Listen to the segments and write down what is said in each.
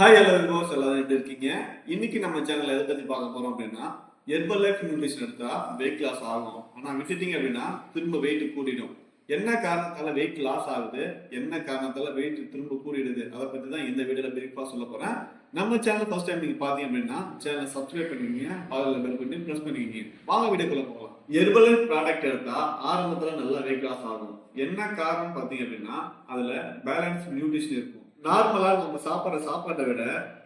Hi எல்லா விமோஸ் எல்லாரும் எப்படி இருக்கீங்க? இன்னைக்கு நம்ம சேனல் எதை பத்தி பார்க்க போறோம் அப்படின்னா ஹெர்பல் லைஃப் நியூட்ரிஷன் எடுத்தா வெயிட் லாஸ் ஆகும். ஆனா விட்டுட்டீங்க அப்படின்னா திரும்ப வெயிட் கூடிடும். என்ன காரணத்தால வெயிட் லாஸ் ஆகுது? என்ன காரணத்தால வெயிட் திரும்ப கூடிடுது? அதை பத்தி தான் இந்த வீடியோல பிரீஃபா சொல்ல போறேன். நம்ம சேனல் ஃபர்ஸ்ட் டைம் நீங்க பாத்தீங்க அப்படின்னா சேனல் சப்ஸ்கிரைப் பண்ணிக்கிங்க. அதில் பெல் பண்ணி ப்ரெஸ் பண்ணிக்கிங்க. வாங்க வீடியோக்குள்ள போகலாம். ஹெர்பல் ப்ராடக்ட் எடுத்தா ஆரம்பத்துல நல்லா வெயிட் லாஸ் ஆகும். என்ன காரணம் பாத்தீங்க அப்படின்னா அதுல பேலன்ஸ் நியூட்ரிஷன் இருக்கும். நார்மலா நம்ம சாப்பிட்ற சாப்பாட்டை விட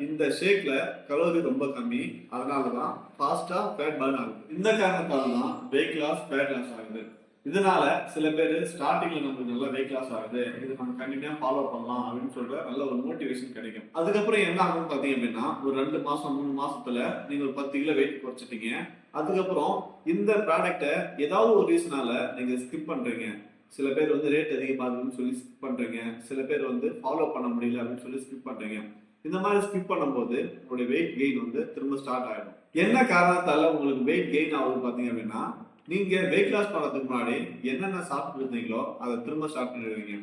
இந்த ஷேக்ல கலோரி ரொம்ப கம்மி. அதனாலதான் ஃபாஸ்டா ஃபேட் பர்ன் ஆகுது. இந்த காரணத்தால தான் வெயிட் லாஸ் ஃபேட் லாஸ் ஆகுது. இதனால சில பேர் ஸ்டார்டிங்ல நமக்கு நல்ல வெயிட் லாஸ் ஆகுது. இது நம்ம கண்டினியூா ஃபாலோ பண்ணலாம் அப்படின்னு சொல்ற நல்ல ஒரு மோட்டிவேஷன் கிடைக்கும். அதுக்கப்புறம் என்ன ஆகும்னு பாத்தீங்க அப்படின்னா ஒரு ரெண்டு மாசம் மூணு மாசத்துல நீங்க ஒரு பத்து கிலோ வெயிட் குறைச்சிட்டீங்க. அதுக்கப்புறம் இந்த ப்ராடக்ட்டை ஏதாவது ஒரு ரீசனால நீங்க ஸ்கிப் பண்றீங்க. சில பேர் வந்து ரேட் அதிகமாகுதுன்னு சொல்லி ஸ்கிப் பண்ணுறீங்க சில பேர் வந்து ஃபாலோ பண்ண முடியல அப்படின்னு சொல்லி ஸ்கிப் பண்ணுறீங்க இந்த மாதிரி ஸ்கிப் பண்ணும்போது உங்களுடைய வெயிட் கெயின் வந்து திரும்ப ஸ்டார்ட் ஆகிடும் என்ன காரணத்தால் உங்களுக்கு வெயிட் கெயின் ஆகுது பார்த்தீங்க அப்படின்னா நீங்கள் வெயிட் லாஸ் பண்ணதுக்கு முன்னாடி என்னென்ன சாப்பிட்டு இருந்தீங்களோ அதை திரும்ப ஸ்டார்ட் பண்ணிடுவீங்க.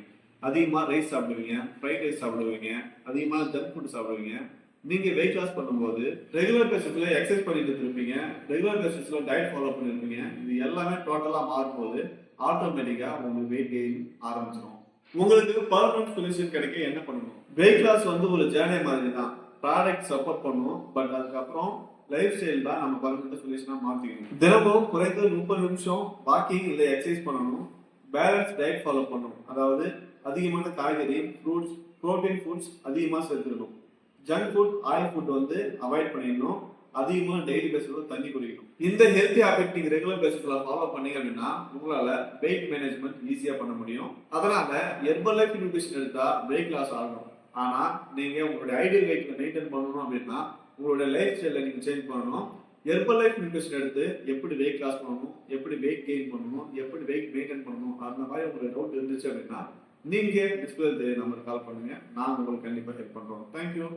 அதிகமாக ரைஸ் சாப்பிடுவீங்க ஃப்ரைட் ரைஸ் சாப்பிடுவீங்க அதிகமாக ஜங்க் ஃபுட் சாப்பிடுவீங்க. நீங்கள் வெயிட் லாஸ் பண்ணும்போது ரெகுலர் பேசிஸ்ல எக்ஸசைஸ் பண்ணிட்டு இருப்பீங்க ரெகுலர் பேசிஸ்ல டயட் ஃபாலோ பண்ணியிருப்பீங்க இது எல்லாமே டோட்டலாக மாறும்போது ஆட்டோமேட்டிக்காக உங்களுக்கு வெயிட் கெயின் ஆரம்பிச்சிடும் உங்களுக்கு பர்மனன்ட் சொல்யூஷன் கிடைக்க என்ன பண்ணணும் வெயிட் லாஸ் வந்து ஒரு ஜேர்னி மாதிரி தான் ப்ராடக்ட் சப்போர்ட் பண்ணுவோம் பட் அதுக்கப்புறம் லைஃப் ஸ்டைல் தான் நம்ம பர்மனன்ட் சொல்யூஷனாக மாற்றிக்கணும் தினமும் குறைந்தது முப்பது நிமிஷம் வாக்கிங் இல்லை எக்ஸசைஸ் பண்ணணும். பேலன்ஸ் டயட் ஃபாலோ பண்ணணும். அதாவது அதிகமான காய்கறி ஃப்ரூட்ஸ் ப்ரோட்டீன் ஃபுட்ஸ் அதிகமாக சேர்த்துக்கணும். ஜங்க் ஃபுட் ஆயில் ஃபுட் வந்து அவாய்ட் பண்ணிடணும். அதிகமாக டெய்லி பேசிஸ்ல தண்ணி குடிக்கணும். இந்த ஹெல்த்தி ஹேபிட் நீங்க ரெகுலர் பேசிஸ்ல ஃபாலோ பண்ணீங்க அப்படின்னா உங்களால வெயிட் மேனேஜ்மெண்ட் ஈஸியா பண்ண முடியும். அதனால ஹெர்பல் லைஃப் நியூட்ரிஷன் எடுத்தா வெயிட் லாஸ் ஆகும். ஆனா நீங்க உங்களுடைய ஐடியல் வெயிட் மெயின்டைன் பண்ணணும் அப்படின்னா உங்களுடைய லைஃப் ஸ்டைல நீங்க சேஞ்ச் பண்ணணும். ஹெர்பல் லைஃப் நியூட்ரிஷன் எடுத்து எப்படி வெயிட் லாஸ் பண்ணணும் எப்படி வெயிட் கெயின் பண்ணணும் எப்படி வெயிட் மெயின்டைன் பண்ணணும் அந்த மாதிரி உங்களுக்கு டவுட் இருந்துச்சு அப்படின்னா நீங்க டிஸ்பிளே நம்பருக்கு கால் பண்ணுங்க. நான் உங்களுக்கு கண்டிப்பா ஹெல்ப் பண்றோம். தேங்க்யூ